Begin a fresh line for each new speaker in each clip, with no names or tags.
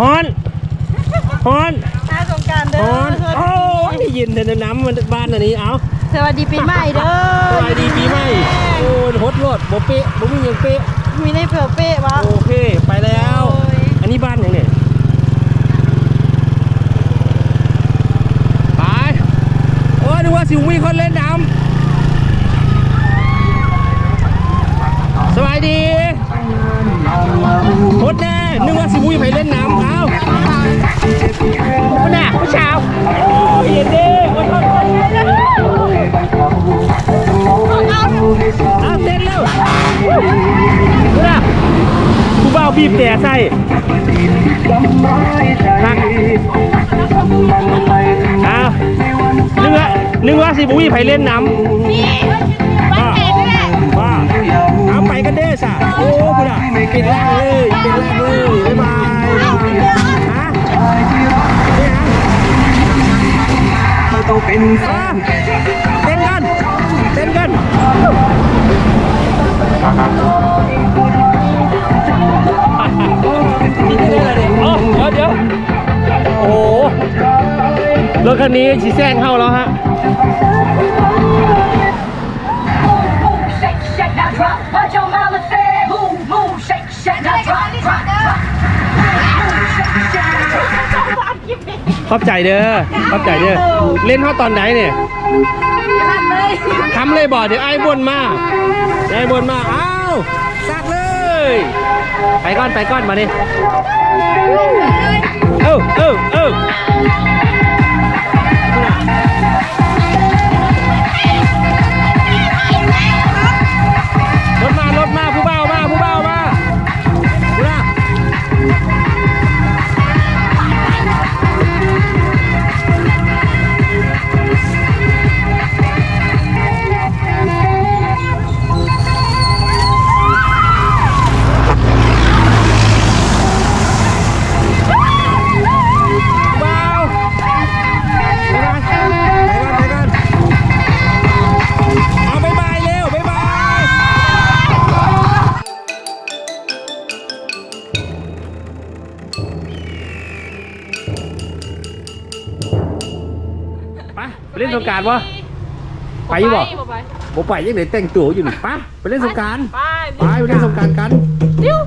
ฮอนฮอน
น้าสงกรารเด้
ฮ
อ
อนโอ้ยยินแต่น้ำมันบ้านอันนี้เอา
สวัสดีปีใหม่เด้อ
สวัสดีปีใหม่โอ้ยโหดโลดบ่เป๊ะบ่มีหยังเป๊ะ
มีในเผื่อเป๊ะวะ
โอเคไปแล้ว
โอ้ย
อันนี้บ้านยังเนี่ยไป โอ้ยนึกว่าสิมีคนเล่นน้ำสบายดีโคตรแน่ นึกว่าสิมุ้ยไปเล่นน้ำเอ้าคุณน่ะผู้ชาวโอ้ยเย็นดีโอ้ยเอาเอาเต้นแล้วคุณน่ะผู้บ่าวบีบแต่ใส่ฮักเอานึกว่านึกว่าสิมุ้ยไปเล่นน้ำ
บ้านเอกนี่แหละ
ว่าเอาไปกันเด้อสะโอ้คุณอะปิดล่างเลยปิดล่างเลย
เป็น
เต้นกันเต้นกันโอ้เดี๋ยวเดี๋ยวโอ้โหรถคันนี้ชีแซงเข้าแล้วฮะ ขอบใจเด้อขอบใจเด้อเล่นเขาตอนไหนเนี่ยทำเลยบ่เดี๋ยวไอ้บนมาไอ้บนมาอ้าวซักเลย ไปก่อนไปก่อนมาดิเอ้าเอ้าเอ้า ไปไปเล่นสงกรารวะไปอยู่บ่
ไป
บ่ไปยังไหนแต่งตัวอยู่นี่ไปไปเล่นสงกราร
ไป
ไปไปเล่นสงกรารกัน
ดิ้ว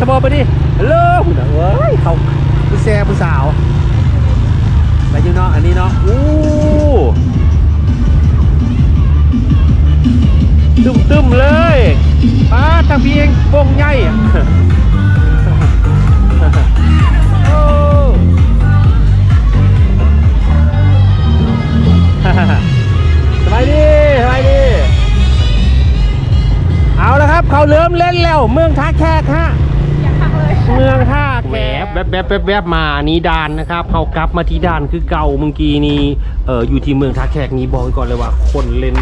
ส
บอไปดิฮัลโหลหุ่นน่ะเว้ยเขาผู้แซ่ผู้สาวไปอยู่เนาะอันนี้เนาะอู้ตึมตึมๆเลยป้าทางพี่เองโป่งใหญ่สบายดีสบายดี เอาละครับ เขาเริ่มเล่นแล้ว เมืองท่าแขกฮะ มืองท่าแขกแวบแวบแวบแวบมานี่ด่านนะครับเขากลับมาที่ด่านคือเก่าเมื่อกี้นี้เอออยู่ที่เมืองท่าแขกนี้บอกไว้ก่อนเลยว่า คนเล่น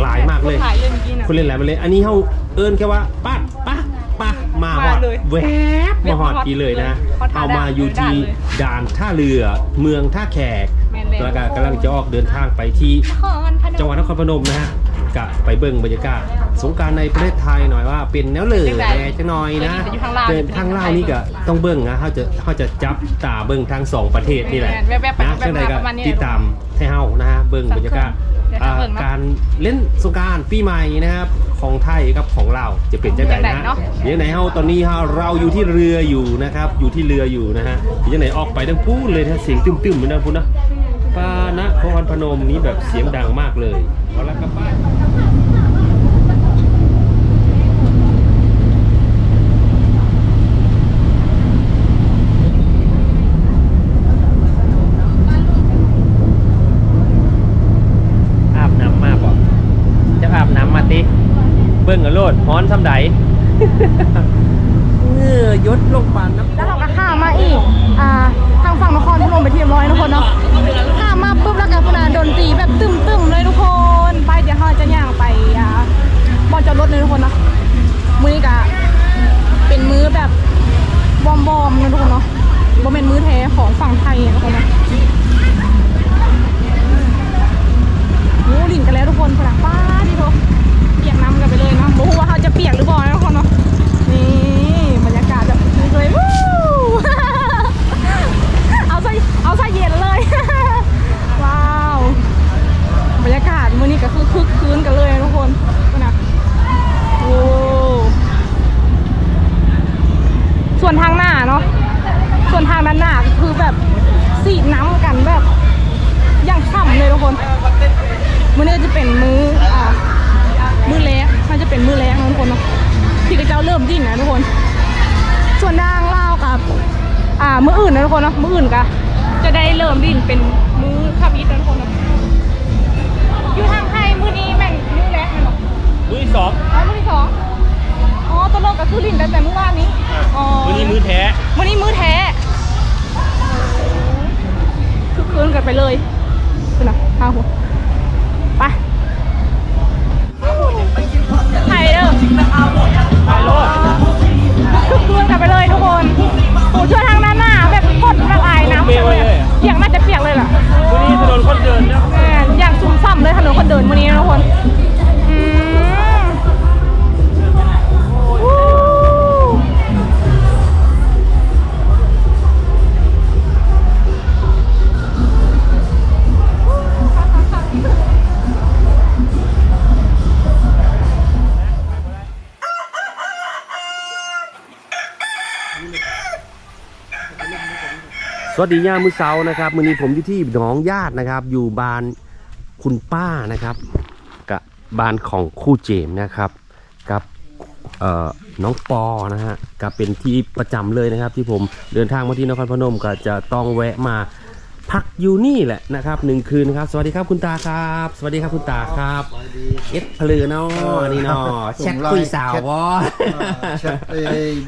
หลายมากเลย
ถ่ายเรื่องกินอะ
คนเล่นหลายมาเลย อันนี้เขาเอิ้นแค่ว่าปัดปะปะมาหอด
มาเลย
แวบมาหอดทีเลยนะ
ฮอดท่า
เอามาอยู่ที่
ด่านเลย
ด่านท่าเรือ เมืองท่าแขก
แม่นเลย
แล้วก็กำลังจะออกเดินทางไปที่
ขอมันพนม
จังหวัดนครพนมนะฮะ กะไปเบิ่งบรรยากาศสงกรารในประเทศไทยหน่อยว่าเป็นแนวเหลือ
จังใด
แหน่จังหน่อยนะ
อยู่ทางลาว
เป็นทางลาวนี่ก็ต้องเบิ่งนะเขาจะเขาจะจับตาเบิ่งทางสองประเทศนี่แหละ
แวบๆไป
นะ
แวบๆ
จังใดก็
ประมาณนี้
ติดตามให้เฮานะฮะเบิ่งบรรยากาศ
เดี๋ยวจะ
อ่า
เบิ่งเนาะ
การเล่นสงกรารปีใหม่นะครับของไทยกับของลาวจะเป็นจังใดนะฮะ
เนาะ
ยังไหนเฮาตอนนี้เฮาเราอยู่ที่เรืออยู่นะครับอยู่ที่เรืออยู่นะฮะยังไหนออกไปทั้งพูดเลยนะเสียงตึมๆเหมือนนะพูดนะ ปานะนครพนมนี้แบบเสียงดังมากเลยเอาละกลับบ้านอาบน้ำมาบ่จะอาบน้ำมาติเบิ่งกันโลดฮ้อนซ้ำใดโอ้เหงื่อยดลงปานน้ำ
แล้วเราก็ข้ามมาอีก อ่า เลยทุกคนนะมือนี้กะเป็นมือแบบบอมบอมๆนะทุกคนเนาะบ่เป็นมือแท้ของฝั่งไทยนะทุกคนเนาะโอ้ลินกันแล้วทุกคนฝรั่งป้าดิโทเปียกน้ำกันไปเลยนะบ่รู้ว่าเขาจะเปียกหรือเปล่านะทุกคนเนาะ มดิ้นเป็นมื้อขับยิดนะทุกคนเนาะอยู่ทางไทยมื้อนี้แม่นมื้อแรกนะเนาะ
มือที่สอง
อ๋อมื้อที่สองอ๋อตกลงก็คือลิ้นแต่แต่เมื่อวานนี้อ๋อ
มือนี้มือแท้
วันนี้มื้อแท้คือคืนกันไปเลยคุณน่ะพาหัวไปไทยเด้อ
ไปโลด
คือคืนกันไปเลยทุกคนโอ้ช่วยทางด้านหน้าแบบพดละลายน้ำเปียกน่าจะเปียกเลยล่ะ
วันนี้ถนนคนเดินนะ
แม่อย่างซุ่มซ่ำเลยถนนคนเดินวันนี้นะทุกคน วั
สดีย่ามือเสาร์นะครับมือนี้ผมอยู่ที่หนองญาตินะครับ อยู่บ้านคุณป้านะครับ กับบ้านของคู่เจมส์นะครับ กับน้องปอนะฮะก็เป็นที่ประจำเลยนะครับ ที่ผมเดินทางมาที่นครพนมก็จะต้องแวะมา พักอยู่นี่แหละนะครับหนึ่งคืนครับ สวัสดีครับคุณตาครับ สวัสดีครับคุณตาครับเอ็ดเพลือเนาะนี่เนาะแชทคุยสาววะ
เช็ดไอ้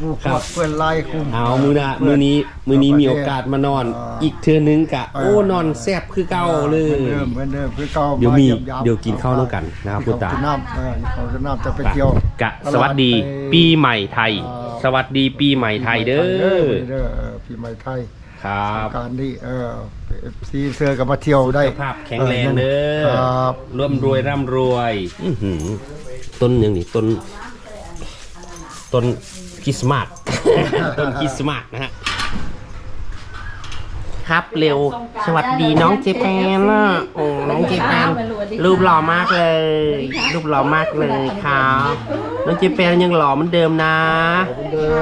บุกดเพื่อนไล่คุม
เอามือนะมือนี้มือนี้มีโอกาสมานอน
อ่า
อีกเทือนึงกะ
เออ
โอ้นอนแซบคือเก่าเลย
เหมือนเดิมเหมือนเดิมคือเก่า
เดี๋ยวมีาำ
ๆ
เดี๋ยวกินข้าวด้วยกันนะครับคุณตา
กินน้ำเออเขาจะน้ำจะไปเที่ยว
กะสวัสดีปีใหม่ไทย
อ่า
สวัสดีปีใหม่ไทยเด้อ
เด้อเด้อเออปีใหม่ไทย
ครับ
การนี้เออซีเสื้อกับมาเที่ยวได้
สุขภาพแข็งแรงเด้อ
ครับ
ร่วมรวยร่ำรวยอื้อหือต้นอย่างนี้ต้น ต้นคริสต์มาสต้นคริสต์มาสนะฮะครับเร็ว สวัสดีน้องเจแปนนะโอ้น้องเจแปน รูปหล่อมากเลย รูปหล่อมากเลยครับน้องเจแปนยังหล่อเหมือนเดิมนะ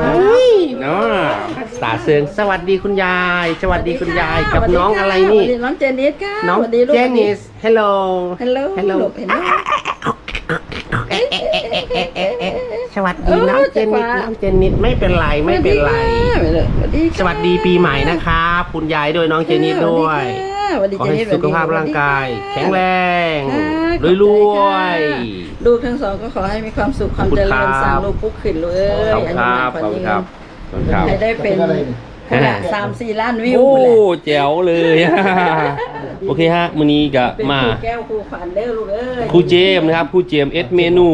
เฮ้ยเนาะตาเสืองสวัสดีคุณยาย สวัสดีคุณยายกับน้องอะไรนี่
สวัสดีน้องเจนิสค่ะ
น้อง
สวัสดีลูก
เจนิส ฮัลโหล
ฮัลโหล
ฮัลโหล
ลูกเห็นไหม
ส วัสดีน้องเจนิสน้องเจนิสไม่เป็นไรไม่เป็นไร
สวัสดีค่ะ
สวัสดีปีใหม่นะครับคุณยายด้วยน้องเจนิสด้วย
สวัสดี
ขอ
เจ
ให้
นิส
สุขภาพร่างกาย แข็งแรง
ค่ะ
รวยรวย
ลูกทั้งสองก็ขอให้มีความสุขความ
ขอบคุณ
เจริญ
ครับ
สร้างลูกปุ๊กขึ้นเลย
ขอบคุณครับขอบคุณครับขอบคุณครับ
ให้ได้เป็นขนาดสามสี่ล้านวิว
โอ้
แหละ
แจ๋วเลย โอเคฮะมื้อนี้ก็
เป็น
มา
ครูแก้วครูขวัญเด้อลูกเอ้ย
ครูเจมส์นะครับครูเจมส์เอสเมนู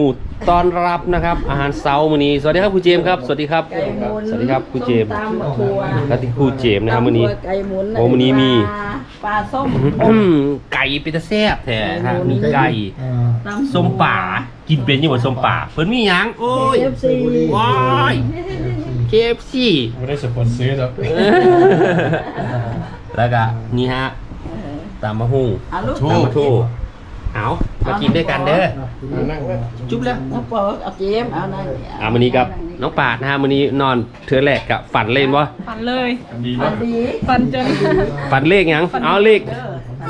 ต้อนรับนะครับ อาหารเช้ามื้อนี้สวัสดีครับครูเจมส์ครับสวัสดีครับ
ไก่หมุน
สวัสดีครับครูเจมส์
ส้ตำบักถั่ว
แล้วที่ครูเจมส์นะครับมื้อนี้
ตำถั่วไก่หมุน
โอ้มื้อนี้มี
ปลาส้ม
อืมไก่เป็นตะแซ่บแท้ฮะมีไก่
เออ
ตำ
ส้มป่ากินเป็นอยังบ่ส้มป่าเพิ่นมีหยังโอ้ย
เอฟซี
ว้าย KFC
ไม่ได้สปอนเซอร์หรอก
แล้วก็นี่ฮะ ตามมะฮุ่ง
เอาลูก
ตามมะทูเอามากินด้วยกันเด้อจุ๊บแล้ว
น้องปอเอาเจมส์เอานั่น
อ่ามื้อนี้กับน้องปาดนะฮะมื้อนี้นอนเทือแรกกับฝันเล่นบ่
ฝันเลย
ดี
อั
มาก
นดี
ฝันจน
ฝันเลขหยังเอาเลข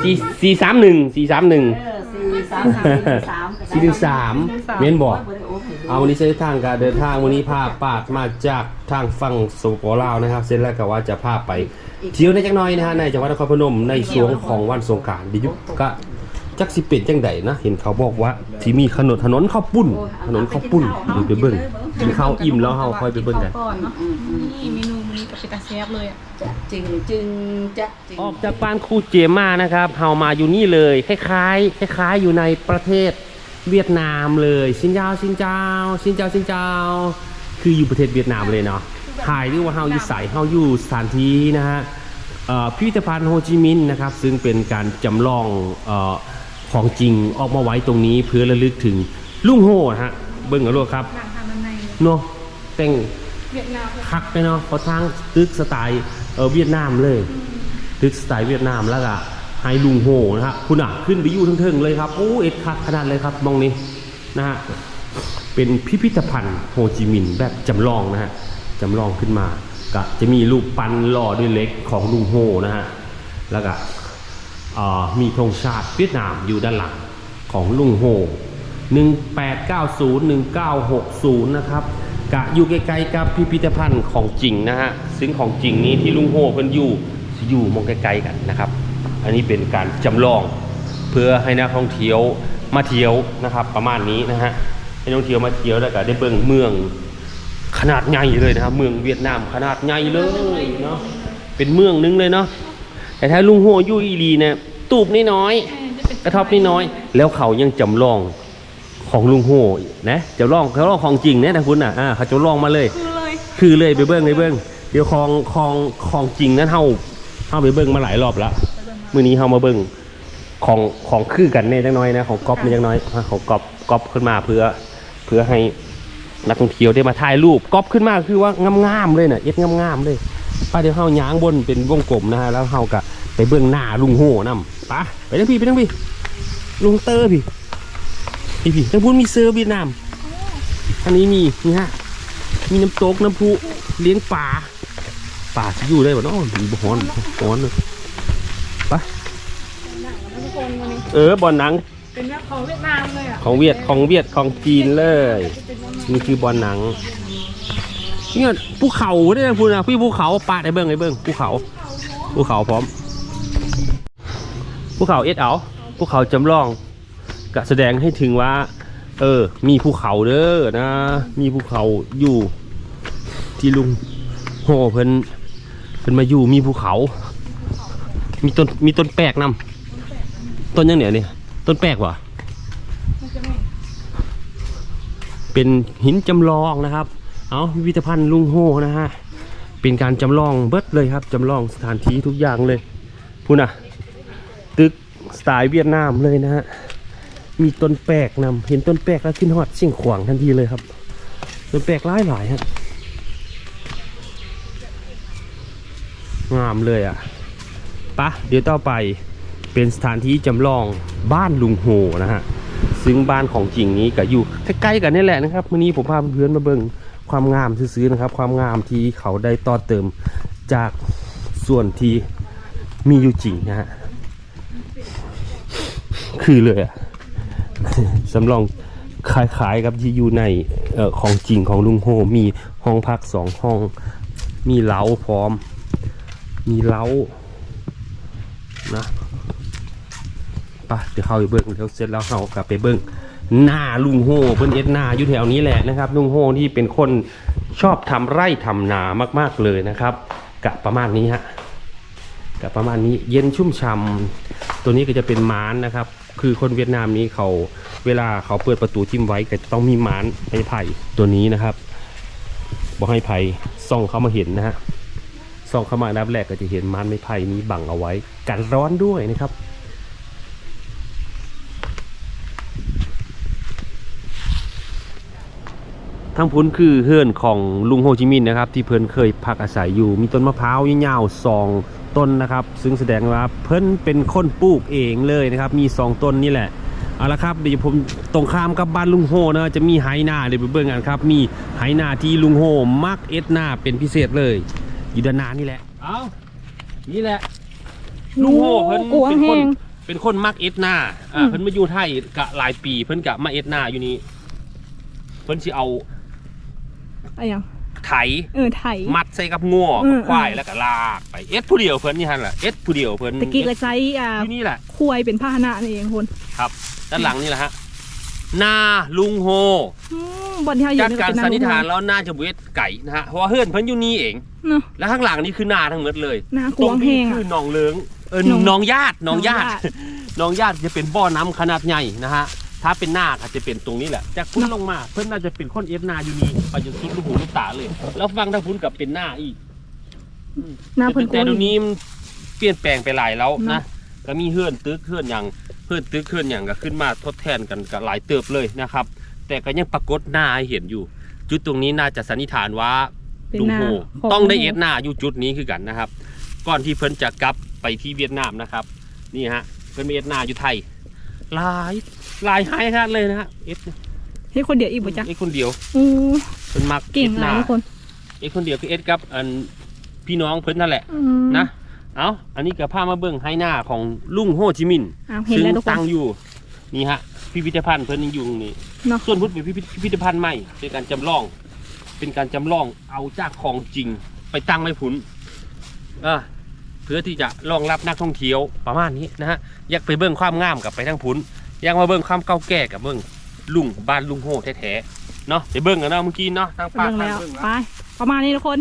สี่สี่สามหนึ่งสี่สามหนึ่ง
เออสี่สามสามสาม
สี่หนึ่งสามเม้นบอก เอาวันนี้เส้นทางการเดินทางวันนี้พาปาดมาจากทางฝั่งสปปลาวนะครับ เส้นแรกก็ว่าจะพาไป เที่ยวในจักหน้อยนะฮะในจังหวัดนครพนมในช่วงของวันสงกรารดิยุก็จักสิเป็นจังใดนะ เห็นเขาบอกว่าที่มีถนนถนนข้าวปุ้น ถนนข้าวปุ้นเดี๋ยวไปเบิ่งกินข้าวอิ่มแล้วเฮาค่อยไปเบิ่งกัน
ก่อนเนาะนี่เมนูมื้อนี้กับเป็นตาแซ่บเลยอะ
จะจึงจึงจะจึง
ออกจากบ้านครูเจมมานะครับเฮามาอยู่นี่เลย คล้ายๆ คล้าย ๆ อยู่ในประเทศเวียดนามเลยซินเจ้าซินเจ้าซินเจ้าซินเจ้า คืออยู่ประเทศเวียดนามเลยเนาะ ถ่ายด้วยว่าเฮาอยู่ใสเฮาอยู่สถานที่นะฮะเอ่อพิพิธภัณฑ์โฮจิมินห์นะครับ ซึ่งเป็นการจำลองเอ่อของจริงออกมาไว้ตรงนี้เพื่อระลึกถึงลุงโฮนะฮะเบิ่งกันด้วยครับ
หนังทางด้านในเลย
เนาะแต่ง
เวียดนามเลย
คักไปเนาะเขาทางตึกสไตล์เออเวียดนามเลย ตึกสไตล์เวียดนามแล้วก็ไฮลุงโฮนะฮะคุณอะขึ้นไปอยู่เทิงๆเลยครับโอ้เอ็ดคักขนาดเลยครับมองนี้นะฮะเป็นพิพิธภัณฑ์โฮจิมินห์แบบจำลองนะฮะ จำลองขึ้นมาก็จะมีรูปปั้นหล่อด้วยเล็กของลุงโฮนะฮะแล้วก็มีธงชาติเวียดนามอยู่ด้านหลังของลุงโฮ1890 1960 นะครับกะอยู่ใกล้ๆกับพิพิธภัณฑ์ของจริงนะฮะซึ่งของจริงนี้ที่ลุงโฮเพิ่นอยู่อยู่มองใกล้ๆกันนะครับ อันนี้เป็นการจำลองเพื่อให้นักท่องเที่ยวมาเที่ยวนะครับ ประมาณนี้นะฮะให้นักท่องเที่ยวมาเที่ยวแล้วก็ได้เบิ่งเมือง ขนาดใหญ่เลยนะครับ เมืองเวียดนามขนาดใหญ่เลยเนาะเป็นเมืองนึงเลยเนาะแต่ถ้าลุงโฮอยู่อีหลีเนี่ยตูบน้อยๆกระทบนิดน้อยแล้วเขายังจำลองของลุงโฮนะจำลองเขาลองของจริงเนี่ยนะคุณอะอ่าเขาจำลองมาเลย
คือเลย
คือเลยไปเบิ้งไปเบิ้งเดี๋ยวของของของจริงนั้นเฮาเฮาไปเบิ้งมาหลายรอบแล้วมื้อนี้เฮามาเบิ้งของของคือกันแน่จังน้อยนะของก๊อปนี่จังน้อยอะของก๊อปก๊อปขึ้นมาเพื่อเพื่อให้ นักท่องเที่ยวได้มาถ่ายรูปก๊อปขึ้นมาคือว่างามๆเลยน่ะเอ็ดงามๆเลยไป้าเดี๋ยวเฮาย้างบนเป็นวงกลมนะฮะแล้วเฮาก็ไปเบิ้องหน้าลุงโฮนํไปะไปทั้งพี่ไปทั้งพี่ลุงเตอร์พี่พี่พี่ทั้งพูนมีเซอร์เวียดนามอันนี้มีนี่ฮะมีน้ำตกน้ำพุเลี้ยงปลาปลาที่อยู่ได้บ่เนาะมีบ่ฮ้อนฮ้อนเลยป
ทุกคนวันนี้
เออบอลหนัง
เป็นแบบของเวียดนามเลยอะ
ของเวียดของเวียดของจีนเลยนี่คือบอลหนังเนี่ยภูเขาเนี่ยพูดนะพี่ภูเขาปาดไอ้เบิ้งไอ้เบิ้งภูเขาภูเขาพร้อมภูเขาเอ็ดเอาภูเขาจำลองกะแสดงให้ถึงว่า เออ มีภูเขาเด้อนะ มีภูเขาอยู่ที่ลุงโหเพิ่นเพิ่นมาอยู่มีภูเขา มีต้นมีต้นแปลกนำต้นยังเหนียวนี่ ต้นแปลกวะเป็นหินจำลองนะครับ เอาพิพิธภัณฑ์ลุงโฮนะฮะ เป็นการจำลองเบิดเลยครับจำลองสถานที่ทุกอย่างเลยพูนะตึกสไตล์เวียดนามเลยนะฮะ มีต้นแปลกนำเห็นต้นแปลกแล้วขึ้นฮอดสียงขวางทันทีเลยครับ ต้นแปลกหลายหลายฮะงามเลยอะปะเดี๋ยวต่อไป เป็นสถานที่จำลองบ้านลุงโฮนะฮะซึ่งบ้านของจริงนี้ก็อยู่ใกล้ๆกันนี่แหละนะครับวันนี้ผมพาเพื่อนมาเบิ่งความงามซื้อๆนะครับ ความงามที่เขาได้ต่อเติมจากส่วนที่มีอยู่จริงนะฮะคือเลยอะสำรองคล้ายๆกับที่อยู่ในออของจริงของลุงโฮมีห้องพักสองห้อง มีเล้าพร้อม มีเล้านะ ปะเดี๋ยวเข้าไปเบิ้งเดี๋ยวเสร็จแล้วเขากลับไปเบิ้งหน้าลุงโฮเพิ่นเอ็ดหน้าอยู่แถวนี้แหละนะครับ ลุงโฮที่เป็นคนชอบทำไร่ทำนามากๆเลยนะครับกะประมาณนี้ฮะกะประมาณนี้เย็นชุ่มช่ำตัวนี้ก็จะเป็นม้านนะครับ คือคนเวียดนามนี้เขาเวลาเขาเปิดประตูจิ้มไว้ก็จะต้องมีม้านไม้ไผ่ตัวนี้นะครับบอกให้ไผ่ส่องเข้ามาเห็นนะฮะส่องเข้ามานดับแรกก็จะเห็นม้านไม้ไผ่นี้บังเอาไว้กันร้อนด้วยนะครับ ทั้งพุ้นคือเฮือนของลุงโฮจิมินห์นะครับ ที่เพิ่นเคยพักอาศัยอยู่ มีต้นมะพร้าวยาวๆสองต้นนะครับ ซึ่งแสดงว่าเพิ่นเป็นคนปลูกเองเลยนะครับ มีสองต้นนี่แหละเอาละครับเดี๋ยวผมตรงข้ามกับบ้านลุงโฮนะจะมีไหนาเดี๋ยวไปเบิ่งกันครับ มีไหนาที่ลุงโฮมักเอ็ดนาเป็นพิเศษเลยอยู่ด้านหน้านี่แหละเอานี่แหละลุงโฮเพิ่น
กวาง
เป็นค
แห้
น
ง
เป็นคนมักเอ็ดนาอ่า
อืม
เพิ่นมาอยู่ไทยกะหลายปี เพิ่นกะมาเอ็ดนาอยู่นี่เพิ่นสิเอา
อะไรอย่าง
ไถ
เออไถ
มัดใส่กับงัว
อื
กับ
ม
ควายแล้วก็ลากไปเอ็ดผู้เดียวเพิ่นนี่ฮันล่ะเอ็ดผู้เดียวเพิ่น
ตะกี้ก็ใช้อ่า
ที่นี่แหละ
ควายเป็นพาหนะนี่เองคน
ครับ ด้านหลังนี่แหละฮะนาลุงโฮ
อืมบนที่เราอยู่
จาก
นี่
การ
เป็น
สันนิษฐาน
ลูก
แล้วน่าจะเวทไก่นะฮะเพราะว่าเฮือนเพิ่นอยู่นี่เอง
เนาะ
แล้วข้างหลังนี่คือนาทั้งหมดเลย
นาก
ตร
ว
ง
งแห
นี้
ง
คือ
อะ
หนองเลิงเออ
หนอง
หนองญาติหนองญาติ
หนองญาติ
หนองญาติจะเป็นบ่อน้ำขนาดใหญ่นะฮะ ถ้าเป็นนาอาจจะเป็นตรงนี้แหละจากพุ้นลงมาเพิ่นน่าจะเป็นคนเอฟนาอยู่นี่ไปจนสุดลูกหูลูกตาเลย แล้วฟังทางพุ้นกับเป็นหน้าอีก
หน้าเพิ่นก
แต่
วง
เดี๋ยวนี้มันเปลี่ยนแปลงไปหลายแล้ว
เน
นะ
อะ
ก็มีเฮือนตึกเฮือนอย่างเฮือนตึกเฮือนอย่างก็ขึ้นมาทดแทนกันกับหลายเติบเลยนะครับ แต่ก็ยังปรากฏหน้าให้เห็นอยู่ จุดตรงนี้น่าจะสันนิษฐานว่า
เป็น
ลุง
หน้า
โฮ
ของ
ต้องได้
ลุงโฮ
เอ็ดหน้าอยู่จุดนี้คือกันนะครับ ก่อนที่เพิ่นจะกลับไปที่เวียดนามนะครับ นี่ฮะเพิ่นมีเอ็ดหน้าอยู่ไทยหลายห ลายหายขนาดเลยนะฮะเอ็ด
เฮ้ยคนเดียวอีกบ่จ๊ะ
เอ็ดคนเดียว
อู้
เพิ่นมัก
เก่ง
อ็ด
ห
ห
ลาย
น้า
ทุกคน
เอ็ดคนเดียวคือเอ็ดกับอันพี่น้องเพิ่นนั่นแหละ
อืม
นะเอาอันนี้ก็พามาเบิ่งให้หน้าของลุงโฮจิมินห์
อ้าวเห็น
ซึ่ง
แล้วทุกคน
ตั้งอยู่นี่ฮะพิพิธภัณฑ์เพิ่นยังอยู่ตรงนี้
เนาะ
ส่วนพุทธเป็นพิพิธพิพิธภัณฑ์ใหม่เป็นการจำลอง เป็นการจำลองเอาจากของจริงไปตั้งไว้พุนเออเพื่อที่จะรองรับนักท่องเที่ยวประมาณนี้นะฮะอยากไปเบิ่งความงามกับไปทั้งพุนอ ยังมาเบิ่งความเก่าแก่กับเบิ่งลุงบ้านลุงโฮแท้ๆเนาะไปเบิ่งกันเนาะเมื่อกี้เนาะทาง
ปา
ก
เบิ่ง
ทางเบิ่ง
ไป ประมาณนี้ทุกคน